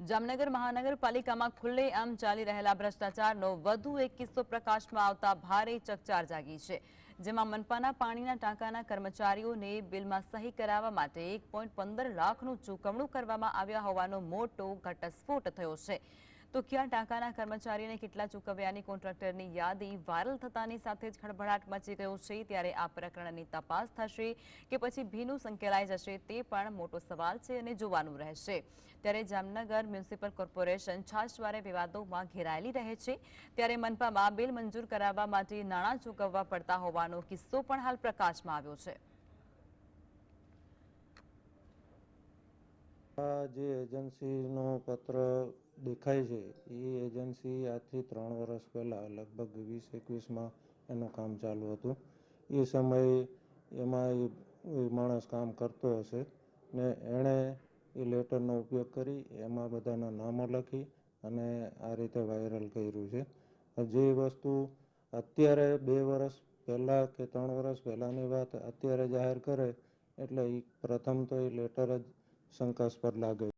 જામનગર મહાનગરપાલિકામાં ખુલ્લેઆમ ચાલી રહેલા ભ્રષ્ટાચારનો વધુ એક કિસ્સો પ્રકાશમાં આવતા ભારે ચકચાર જાગી છે, જેમાં મનપાના પાણીના ટાંકાના કર્મચારીઓને બિલમાં સહી કરાવવા માટે એક લાખનું ચૂકવણું કરવામાં આવ્યા હોવાનો મોટો ઘટસ્ફોટ થયો છે. તો ક્યાં ટાંકાના કર્મચારીને કેટલા ચૂકવ્યાની કોન્ટ્રાક્ટરની યાદી વાયરલ થતાની સાથે જ ખળભળાટ મચી ગયો છે, ત્યારે આ પ્રકરણની તપાસ થશે કે પછી ભીનું સંકેલાઈ જશે તે પણ મોટો સવાલ છે અને જોવાનું રહેશે. ત્યારે જામનગર મ્યુનિસિપલ કોર્પોરેશન છાશવારે વિવાદોમાં ઘેરાયેલી રહે છે. ત્યારે મનપામાં બિલ મંજૂર કરાવવા માટે નાણાં ચૂકવવા પડતા હોવાનો કિસ્સો પણ હાલ પ્રકાશમાં આવ્યો છે. આ જે એજન્સીનો પત્ર દેખાય છે, એ એજન્સી આજથી ત્રણ વર્ષ પહેલાં, લગભગ વીસ એકવીસમાં એનું કામ ચાલુ હતું. એ સમયે એમાં એ માણસ કામ કરતો હશે ને એણે એ લેટરનો ઉપયોગ કરી, એમાં બધાના નામો લખી અને આ રીતે વાયરલ કર્યું છે. જે વસ્તુ અત્યારે બે વર્ષ પહેલાં કે ત્રણ વર્ષ પહેલાંની વાત અત્યારે જાહેર કરે, એટલે એ પ્રથમ તો એ લેટર જ શંકાસ્પદ લાગે